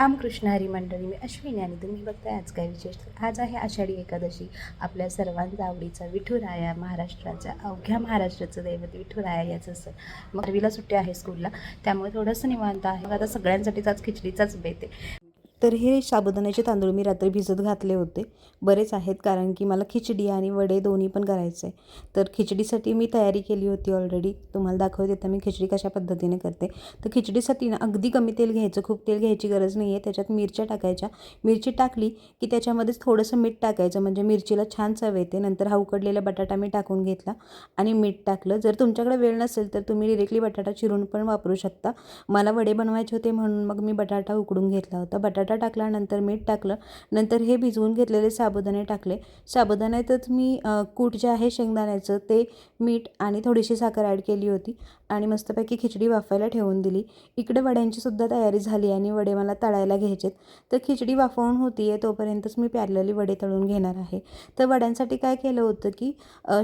रामकृष्णहरी मंडळी मी अश्विनी आणि तुम्ही बघताय आज काय विशेष? आज आहे आषाढी एकादशी. आपल्या सर्वांचा आवडीचा विठुराया महाराष्ट्राचा अवघ्या महाराष्ट्राचं दैवत विठुराया याचं सण. मग रवीला सुट्टी आहे स्कूलला त्यामुळे थोडंसं निवांत आहे. मग आता सगळ्यांसाठीच आज खिचडीचाच बेत आहे. तर हे साबुदाण्याचे तांदूळ मी रात्री भिजत घातले होते. बरेच आहेत कारण की मला खिचडी आणि वडे दोन्ही पण करायचे आहे. तर खिचडीसाठी मी तयारी केली होती ऑलरेडी तुम्हाला दाखवते तर मी खिचडी कशा पद्धतीने करते. तर खिचडीसाठी ना अगदी कमी तेल घ्यायचं खूप तेल घ्यायची गरज नाही आहे त्याच्यात मिरच्या टाकायच्या. मिरची टाकली की त्याच्यामध्येच थोडंसं मीठ टाकायचं. म्हणजे मिरचीला छान चव येते. नंतर हा उकडलेला बटाटा मी टाकून घेतला आणि मीठ टाकलं. जर तुमच्याकडे वेळ नसेल तर तुम्ही डिरेक्टली बटाटा चिरून पण वापरू शकता. मला वडे बनवायचे होते म्हणून मग मी बटाटा उकडून घेतला होता. बटाटा टाकला नंतर मीठ टाकलं नंतर हे भिजवून घेतलेले साबुदाणे टाकले. साबुदाण्यातच मी कूट जे आहे शेंगदाण्याचं ते मीठ आणि थोडीशी साखर ॲड केली होती. आणि मस्तपैकी खिचडी वाफायला ठेवून दिली. इकडे वड्यांची सुद्धा तयारी झाली आणि वडे मला तळायला घ्यायचेत. तर खिचडी वाफवून होती आहे तोपर्यंतच मी प्यारलेली वडे तळून घेणार आहे. तर वड्यांसाठी काय केलं होतं की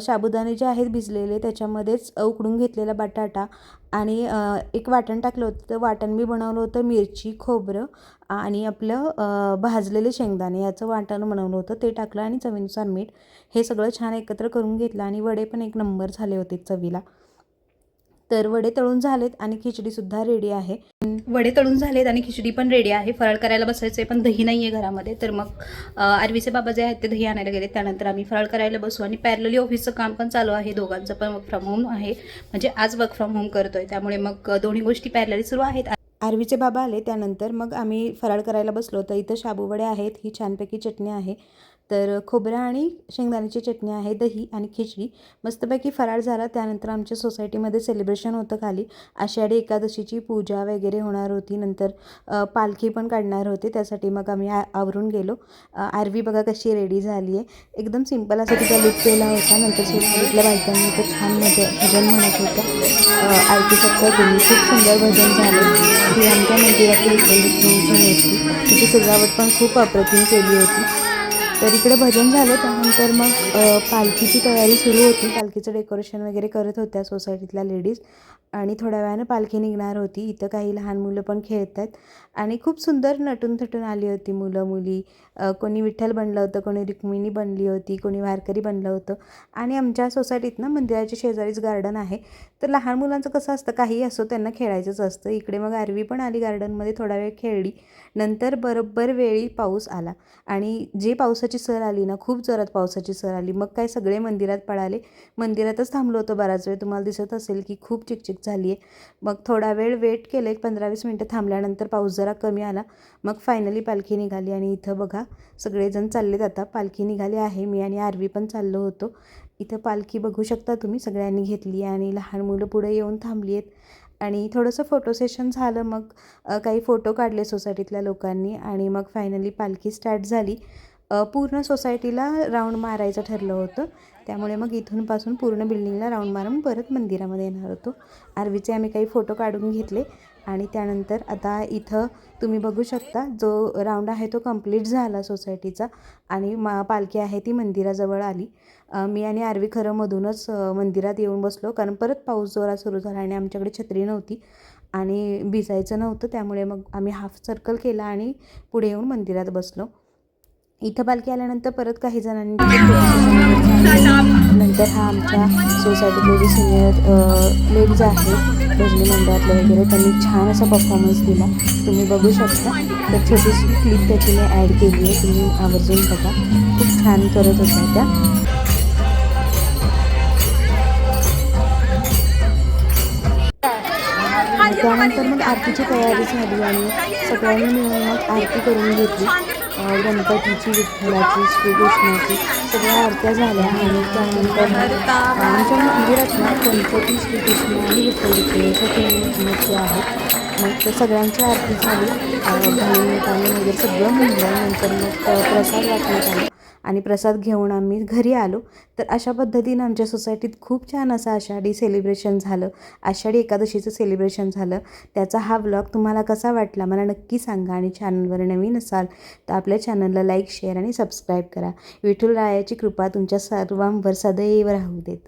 साबुदाणे जे आहेत भिजलेले त्याच्यामध्येच उकडून घेतलेला बटाटा आणि एक वाटण टाकलं होतं. तर वाटण मी बनवलं होतं मिरची खोबरं आणि आपलं भाजलेले शेंगदाणे. याचं वाटण बनवलं होतं. ते टाकलं आणि चवीनुसार मीठ हे सगळं छान एकत्र करून घेतलं आणि वडे पण एक नंबर झाले होते चवीला. तर वडे तळून झालेत आणि खिचडीसुद्धा रेडी आहे. वडे तळून झालेत आणि खिचडी पण रेडी आहे. फराळ करायला बसायचं आहे पण दही नाही आहे घरामध्ये. तर मग अ, आरवीचे बाबा जे आहेत ते दही आणायला गेले त्यानंतर आम्ही फराळ करायला बसू आणि पॅरलली ऑफिसचं काम पण चालू आहे. दोघांचं पण वर्क फ्रॉम होम आहे. म्हणजे आज वर्क फ्रॉम होम करतोय. त्यामुळे मग दोन्ही गोष्टी पॅरलली सुरू आहेत. आरवीचे बाबा आले त्यानंतर मग आम्ही फराळ करायला बसलो. तर इथं शाबूवडे आहेत ही छानपैकी चटणी आहे. तर खोबरं आणि शेंगदाण्याची चटणी आहे दही आणि खिचडी. मस्तपैकी फराळ झाला. त्यानंतर आमच्या सोसायटीमध्ये सेलिब्रेशन होतं खाली. आषाढी एकादशीची पूजा वगैरे होणार होती. नंतर पालखी पण काढणार होते. त्यासाठी मग आम्ही आ आवरून गेलो. आरवी बघा कशी रेडी झाली आहे. एकदम सिंपल असा तिचा लुक केला होता. नंतर सोसायटीतल्या बायकांनी तर छान मजा भजन म्हणत होतं ऐकू शकता तुम्ही खूप सुंदर भजन झालं. ही आमच्या मंदिरातील विठ्ठल रुक्मिणीची मूर्ती तिची सजावट पण खूप अप्रतिम केली होती. तर इकडे भजन झालं त्यानंतर मग पालखीची तयारी सुरू होती. पालखीचं डेकोरेशन वगैरे करत होत्या सोसायटीतल्या लेडीज. आणि थोड्या वेळानं पालखी निघणार होती. इथं काही लहान मुलं पण खेळत आहेत आणि खूप सुंदर नटून थटून आली होती मुलं मुली. कोणी विठ्ठल बनलं होतं कोणी रुक्मिणी बनली होती कोणी वारकरी बनलं होतं. आणि आमच्या सोसायटीत ना मंदिराच्या शेजारीच गार्डन आहे. तर लहान मुलांचं कसं असतं काही असो त्यांना खेळायचंच असतं. इकडे मग आरवी पण आली गार्डनमध्ये थोडा वेळ खेळली. नंतर बरोबर वेळी पाऊस आला. आणि जे पावसाची सर आली ना खूप जोरात पावसाची सर आली. मग काय सगळे मंदिरात पळाले. मंदिरातच थांबलो होतो बराच वेळ तुम्हाला दिसत असेल की खूप चिकचिक झाली आहे मग थोडा वेळ वेट केलं. एक पंधरा वीस मिनटं थांबल्यानंतर पाऊस जरा कमी आला. मग फायनली पालखी निघाली आणि इथं बघा सगळेजण चाललेत आता. पालखी निघाली आहे. मी आणि आरवी पण चाललो होतो. इथं पालखी बघू शकता तुम्ही. सगळ्यांनी घेतली आणि लहान मुलं पुढे येऊन थांबली आहेत आणि थोडंसं फोटो सेशन झालं. मग काही फोटो काढले सोसायटीतल्या लोकांनी. आणि मग फायनली पालखी स्टार्ट झाली. पूर्ण सोसायटीला राऊंड मारायचं ठरलं होतं. त्यामुळे मग इथूनपासून पूर्ण बिल्डिंगला राऊंड मारून परत मंदिरामध्ये येणार होतो. आरवीचे आम्ही काही फोटो काढून घेतले आणि त्यानंतर आता इथं तुम्ही बघू शकता जो राऊंड आहे तो कंप्लीट झाला सोसायटीचा आणि मा पालखी आहे ती मंदिराजवळ आली. मी आणि आरवी खरं मधूनच मंदिरात येऊन बसलो. कारण परत पाऊस जोरा सुरू झाला आणि आमच्याकडे छत्री नव्हती आणि भिजायचं नव्हतं. त्यामुळे मग आम्ही हाफ सर्कल केला आणि पुढे येऊन मंदिरात बसलो. इथं पालखी आल्यानंतर परत काही जणांनी नंतर हा आमच्या सोसायटीतले जे सिनियर लेडीज आहेत भजनी मंडळातले वगैरे त्यांनी छान असा परफॉर्मन्स दिला. तुम्ही बघू शकता. तर छोटीशी क्लिप त्याची मी ॲड केली आहे. तुम्ही आवर्जून बघा. खूप छान करत होत्या त्या. त्यानंतर मग आरतीची तयारी झाली आणि सगळ्यांनी मिळून मग आरती करून घेतली. गणपतीची विठ्ठलाची श्रीकृष्णाची सगळ्या आरत्या झाल्या आणि त्यानंतर आमच्या मंदिरात ना गणपती श्रीकृष्ण आणि विठ्ठल रुक्मिणीच्या मूर्ती आहेत मग त्या सगळ्यांची आरती झाली. अं, भाई वगैरे सगळं म्हणलं नंतर मग प्रसाद वाटण्यात आला. आणि प्रसाद घेऊन आम्ही घरी आलो. तर अशा पद्धतीनं आमच्या सोसायटीत खूप छान असं आषाढी सेलिब्रेशन झालं. आषाढी एकादशीचं सेलिब्रेशन झालं. त्याचा हा व्लॉग तुम्हाला कसा वाटला मला नक्की सांगा आणि चॅनलवर नवीन असाल तर आपल्या चॅनलला लाईक शेअर आणि सबस्क्राईब करा. विठुल रायाची कृपा तुमच्या सर्वांवर सदैव राहू देत.